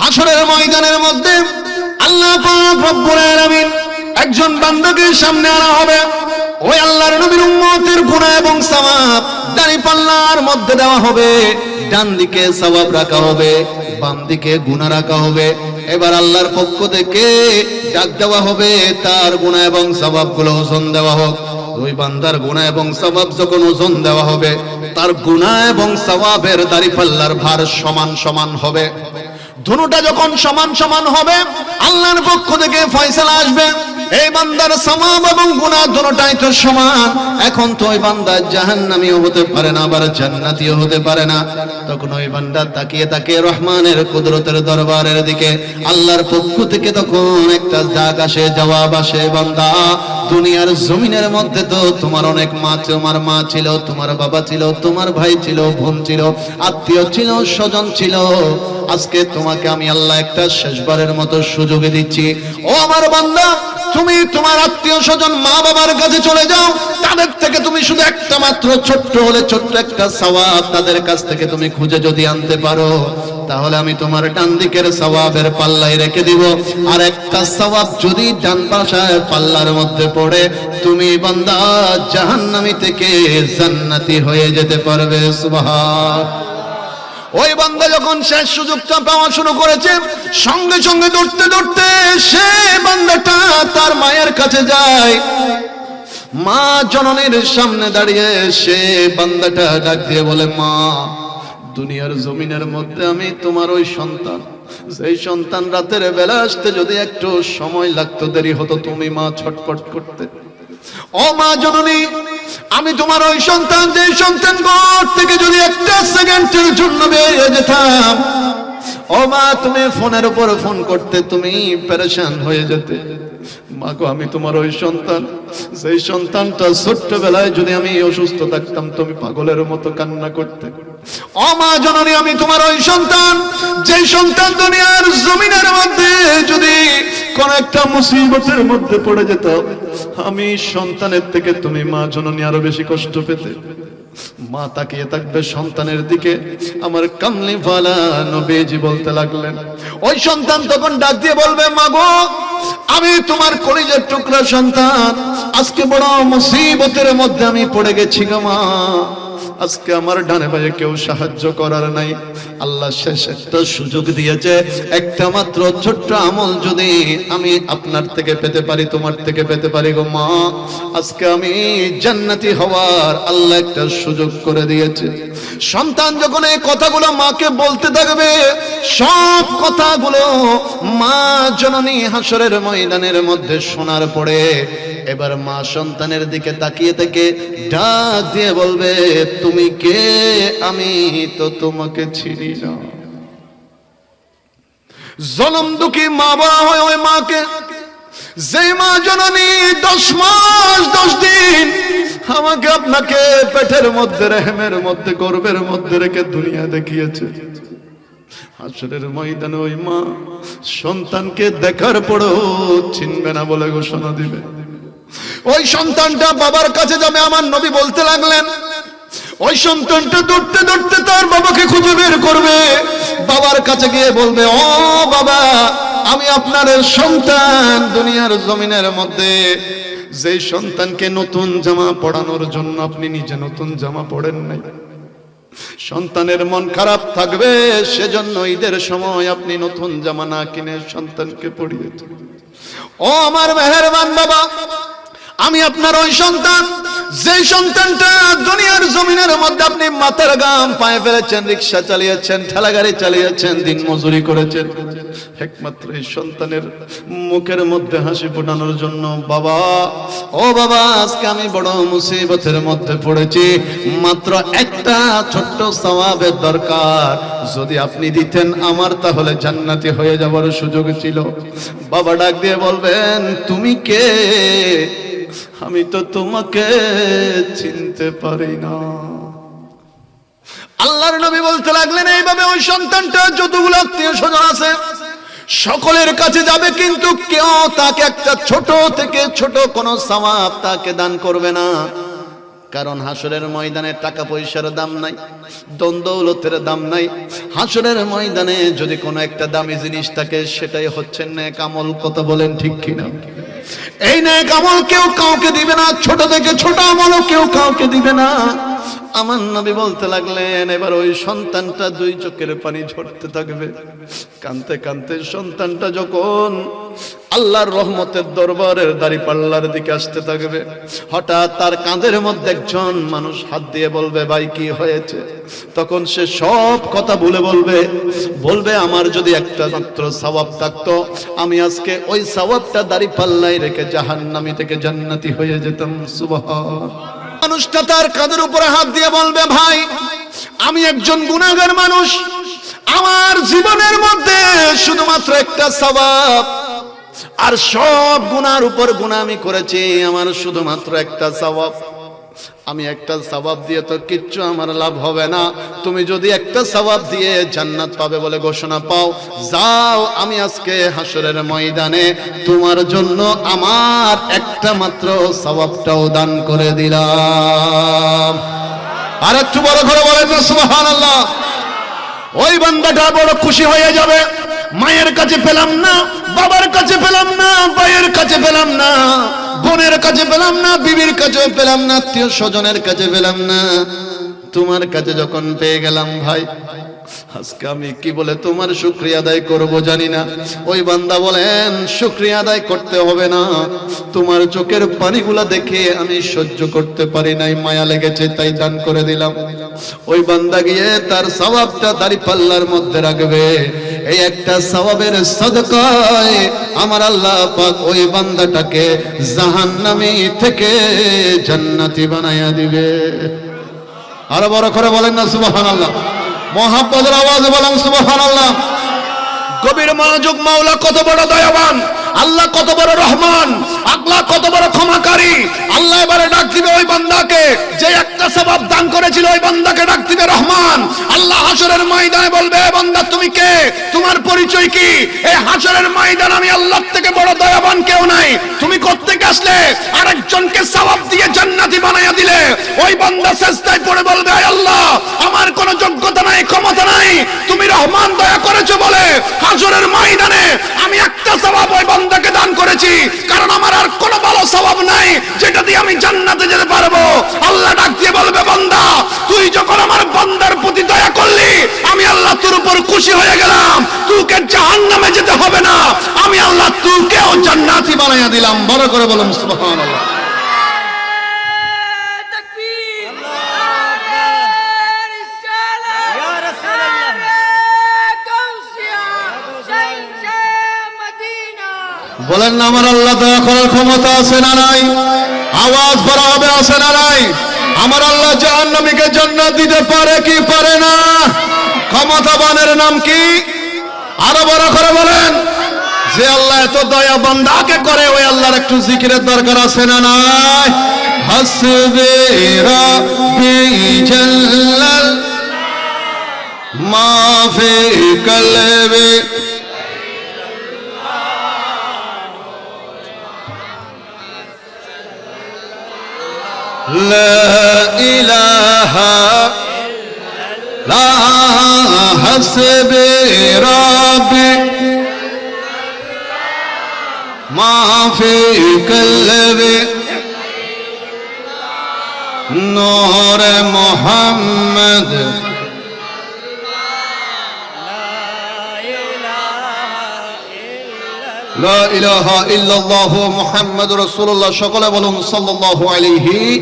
হাসরের ময়দানের মধ্যে আল্লাহ একজন বান্দাকে সামনে আনা হবে। ওই আল্লাহর নবীর উম্মতের গুনাহ এবং সওয়াব দাড়ি পাল্লার মধ্যে দেওয়া হবে। ডান দিকে সওয়াব রাখা হবে বাম দিকে গুনাহ রাখা হবে। এবার আল্লাহর পক্ষ থেকে ডাক দেওয়া হবে, তার গুনাহ এবং সওয়াবগুলো ওজন দেওয়া হোক। ওই বান্দার গুনাহ এবং সওয়াব যখন ওজন দেওয়া হবে, তার গুনাহ এবং সওয়াবের দাড়ি পাল্লার ভার সমান সমান হবে। ধনুটা যখন সমান সমান হবে, আল্লাহর পক্ষ থেকে ফয়সালা আসবে। এই বান্দার সমাব এবং গুনাহ দুটোটাই তো সমান। এখন তো ওই বান্দা জাহান্নামীও হতে পারে না, আবার জান্নাতীও হতে পারে না। তখন ওই বান্দা তাকিয়ে তাকিয়ে রহমানের কুদরতের দরবারের দিকে আল্লাহর পক্ষ থেকে তখন একটা ডাক আসে, জবাব আসে, বান্দা, দুনিয়ার জমিনের মধ্যে তো তোমার অনেক মা তোমার মা ছিল, তোমার বাবা ছিল, তোমার ভাই ছিল, বোন ছিল, আত্মীয় ছিল, স্বজন ছিল। আজকে তোমাকে আমি আল্লাহ একটা শেষবারের মতো সুযোগ দিচ্ছি। ও আমার বান্দা, তুমি তোমার আত্মীয় স্বজন, মা বাবার কাছে চলে যাও। তাদের থেকে তুমি শুধু একটা মাত্র ছোট্ট হলে ছোট্ট একটা সওয়াব তাদের কাছ থেকে তুমি খুঁজে যদি আনতে পারো, তাহলে আমি তোমার ডান দিকের সওয়াবের পাল্লায় রেখে দিব। আর একটা সওয়াব যদি ডান পাশায় পাল্লার মধ্যে পড়ে, তুমি বান্দা জাহান্নামী থেকে জান্নাতি হয়ে যেতে পারবে, সুবহান। ওই বান্দা যখন শেষ সুযোগটা পাওয়া শুরু করেছে, সঙ্গে সঙ্গে দৌড়তে দৌড়তে সে বান্দাটা তার মায়ের কাছে যায়। মা জননীর সামনে দাঁড়িয়ে সে বান্দাটা ডাক দিয়ে বলে, মা, দুনিয়ার জমিনের মধ্যে আমি তোমার ওই সন্তান। সেই সন্তান রাতের বেলা আসতে যদি একটু সময় লাগতো, দেরি হতো তুমি মা ছটপট করতে। ও মা জননী আমি তোমার ওই সন্তান, যে সন্তান ঘর থেকে যদি একটা সেকেন্ডের জন্য বেরিয়ে যেতাম। ও মা, তুমি ফোনের উপর ফোন করতে তুমি পেরেশান হয়ে যেতে। মা গো, আমি তোমার ওই সন্তান, সেই সন্তানটা ছোট্টবেলায় যদি আমি অসুস্থ থাকতাম, তুমি পাগলের মতো কান্না করতে। ও মা জননী, আমি তোমার ওই সন্তান। যে সন্তান দুনিয়ার জমিনের মধ্যে যদি কোন একটা মুসিবতের মধ্যে পড়ে যেত, আমি সন্তানের থেকে তুমি মা জননী আরও বেশি কষ্ট পেতে। মা তাকিয়ে থাকবে সন্তানের দিকে। আমার কামলি ফালা নবীজি বলতে লাগলেন, ওই সন্তান তখন ডাক দিয়ে বলবে, মা গো, আমি তোমার কলিজের টুকরা সন্তান। আজকে বড় মুসিবতের মধ্যে আমি পড়ে গেছি গো মা। আজকে আমার ডানে বাজে কেউ সাহায্য করার নাই। আল্লাহ শেষ একটা সুযোগ দিয়েছে। একটা মাত্র ছোট্ট আমল যদি আমি আপনার থেকে পেতে পারি, তোমার থেকে পেতে পারি গো মা। আজকে আমি জান্নাতি হওয়ার আল্লাহ একটা সুযোগ করে দিয়েছে। সন্তান যখন এই কথাগুলো মাকে বলতে থাকবে, সব কথাগুলো মা জননী হাসরের ময়দানের মধ্যে শোনার পরে এবার মা সন্তানের দিকে তাকিয়ে থেকে ডাক দিয়ে বলবে, তুমি কে? আমি তো তোমাকে চিনি না। জনম দুঃখী মা বলা হয় ওই মাকে যে মা জননী দশ মাস, দশ দিন আমাকে আপনাকে পেটের মধ্যে, রেহেমের মধ্যে, গর্বের মধ্যে রেখে দুনিয়া দেখিয়েছে। হাসরের ময়দানে ওই মা সন্তানকে দেখার পরও চিনবে না বলে ঘোষণা দিবে। ওই সন্তানটা বাবার কাছে যাবে, আমার নবী বলতে লাগলেন, ওই সন্তানটা দৌড়তে দৌড়তে তার বাবাকে খুঁজে বের করবে। বাবার কাছে গিয়ে বলবে, ও বাবা, আমি আপনার সন্তান দুনিয়ার জমিনের মধ্যে। যে সন্তানকে নতুন জামা পড়ানোর জন্য আপনি নিজে নতুন জামা পড়েন নাই। সন্তানের মন খারাপ থাকবে, সেজন্য ঈদের সময় আপনি নতুন জামা না কিনে সন্তানকে পড়িয়েছেন ও আমার মেহেরবান বাবা আমি আপনার ওই সন্তান যে সন্তানটা দুনিয়ার জমিনের মধ্যে আপনি মাথার গাম পায়ে ফেলেছেন, রিক্সা চালিয়েছেন ঠেলা গাড়ি চালিয়েছেন, দিন মজুরি করেছেন, একমাত্র এই সন্তানের মুখের মধ্যে হাসি ফোটানোর জন্য, বাবা, ও বাবা, আজকে আমি বড় মুসিবতের মধ্যে পড়েছি, মাত্র একটা ছোট্ট সওয়াবের দরকার, যদি আপনি দিতেন আমার, তাহলে জান্নাতি হয়ে যাওয়ার সুযোগ ছিল। বাবা ডাক দিয়ে বলবেন, তুমি কে? আমি তো তোমাকে চিনতে পারি না। আল্লাহর নবী বলতে লাগলেন, এইভাবে ওই সন্তানটা যতগুলো আত্মীয় স্বজন আছে, সকলের কাছে যাবে, কিন্তু কেউ তাকে একটা ছোট থেকে ছোট কোন সওয়াব তাকে দান করবে না। কারণ হাসরের ময়দানে টাকা পয়সার দাম নাই দ্বন্দ্বলতের দাম নাই। হাসরের ময়দানে যদি কোনো একটা দামি জিনিস থাকে, সেটাই হচ্ছে নেক আমল। কথা বলেন ঠিক কিনা? এই নেক আমল কেউ কাউকে দিবে না, ছোট থেকে ছোট আমলও কেউ কাউকে দিবে না। আমার নবী বলতে লাগলেন, এবার ওই সন্তানটা দুই চোখের পানি ঝরতে থাকবে। কানতে কানতে সন্তানটা যখন আল্লাহর রহমতের দরবারের দাড়ি পাল্লার দিকে আসতে থাকবে, হঠাৎ তার কাঁধের মধ্যে একজন মানুষ হাত দিয়ে বলবে, ভাই, কি হয়েছে? তখন সে সব কথা ভুলে বলবে বলবে, আমার যদি একটা মাত্র সওয়াব থাকতো, আমি আজকে ওই সওয়াবটা দাড়ি পাল্লাই রেখে জাহান্নামি থেকে জান্নাতি হয়ে যেতাম। সুবহান। মানুষটা তার কাঁধের উপরে হাত দিয়ে বলবে, ভাই, আমি একজন গুণাগার মানুষ। আমার জীবনের মধ্যে শুধুমাত্র একটা সবাব আর সব গুনার উপর গুণা আমি করেছি, আমার শুধুমাত্র একটা সবাব আমি একটা সবাব দিয়ে তো কিচ্ছু আমার লাভ হবে না। তুমি যদি একটা সবাব দিয়ে জান্নাত পাবে বলে ঘোষণা পাও, যাও আমি আজকে হাসরের ময়দানে। তোমার জন্য আমার একটা মাত্র সবাবটাও দান করে দিলাম। আর একটু বড় করে বলেন না, সুবহানাল্লাহ। ওই বান্দাটা বড় খুশি হয়ে যাবে। মায়ের কাছে পেলাম না, বাবার কাছে পেলাম না ভাইয়ের কাছে পেলাম না। বোনের কাছে পেলাম না, বিবির কাছে পেলাম না, আত্মীয় স্বজনের কাছে পেলাম না। তোমার কাছে যখন পেয়ে গেলাম ভাই, আজকে আমি কি বলে তোমার শুক্রিয়া আদায় করব জানি না। ওই বান্দা বলেন, শুক্রিয়া আদায় করতে হবে না। তোমার চোখের পানিগুলা দেখে আমি সহ্য করতে পারি নাই, মায়া লেগেছে, তাই দান করে দিলাম। ওই বান্দা গিয়ে তার স্বভাবটা দাড়ি পাল্লার মধ্যে রাখবে। এই একটা সবাবের সদকায় আমার আল্লাহ পাক ওই বান্দাটাকে জাহান্নামি থেকে জান্নাতি বানাইয়া দিবে। আরও বড় করে বলেন না, সুবহানাল্লাহ। মহাপদের আওয়াজ বলেন, সুবহানাল্লাহ। কবির মনোযোগ মাওলা কত বড় দয়াবান। আল্লাহ কত বড় রহমান, আল্লাহ কত বড় ক্ষমাকারী। আল্লাহ এবারে ডাক দিবে ওই বান্দাকে, যে একটা সবাব দান করেছিল ওই বান্দাকে ডাক দিবে রহমান। আল্লাহ হাসরের ময়দানে বলবে বান্দা, তুমি কে? তোমার পরিচয় কি? এই হাসরের ময়দান, আমি আল্লাহ থেকে বড় দয়াবান কেউ নাই। তুমি কোত্থেকে আসলে? আরেকজনকে সওয়াব দিয়ে জান্নাতি বানাইয়া দিলে। ওই বান্দা চেষ্টায় পড়ে বলবে, "আয় আল্লাহ, আমার কোনো যোগ্যতা নাই, ক্ষমতা নাই। তুমি রহমান, দয়া করেছ বলে হাজরের ময়দানে আমি একটা সওয়াব ওই বান্দাকে দান করেছি। কারণ আমার আর কোনো ভালো স্বভাব নাই, যেটা দিয়ে আমি জান্নাতে যেতে পারব। আল্লাহ ডাক দিয়ে বলবে, বান্দা, তুই যখন আমার বান্দার প্রতি দয়া করলি, আমি আল্লাহ তোর উপর খুশি হয়ে গেলাম। তুকে জাহান নামে যেতে হবে না। আমি আল্লাহ তুকেও জান্নাতি বানাইয়া দিলাম। বড় করে বলুন, সুবহানাল্লাহ। বলেন না, আমার আল্লাহ দয়া করার ক্ষমতা আছে না নাই? আওয়াজ বড় হবে, আছে না নাই? আমার আল্লাহ জাহান্নামীকে জান্নাত দিতে পারে কি পারে না? ক্ষমতাবানের নাম কি? আরও বড় করে বলেন, যে আল্লাহ এত দয়া বান্দাকে করে, ওই আল্লাহর একটু জিকিরের দরকার আছে না নাই? হাসবে রাব্বি জাল্লাল, মাফি কলবে لا إله لا حسبي ربي. ما في قلبي نور محمد. لا إله إلا الله محمد رسول الله. شغل ولهم صلى الله عليه